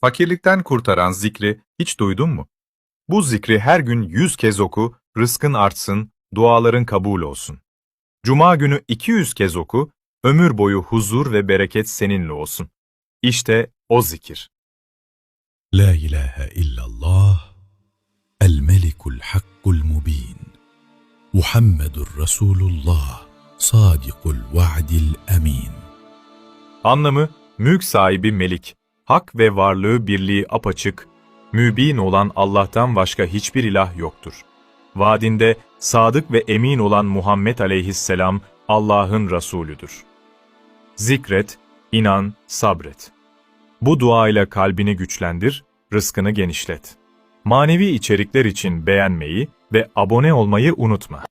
Fakirlikten kurtaran zikri hiç duydun mu? Bu zikri her gün yüz kez oku, rızkın artsın, duaların kabul olsun. Cuma günü 200 kez oku, ömür boyu huzur ve bereket seninle olsun. İşte o zikir. La ilahe illallah, el-melikul hakkul mubin, Muhammedur Resulullah, sadikul vaadil emin. Anlamı, mülk sahibi melik, hak ve varlığı birliği apaçık, mübin olan Allah'tan başka hiçbir ilah yoktur. Vaadinde sadık ve emin olan Muhammed aleyhisselam Allah'ın Resulüdür. Zikret, inan, sabret. Bu dua ile kalbini güçlendir, rızkını genişlet. Manevi içerikler için beğenmeyi ve abone olmayı unutma.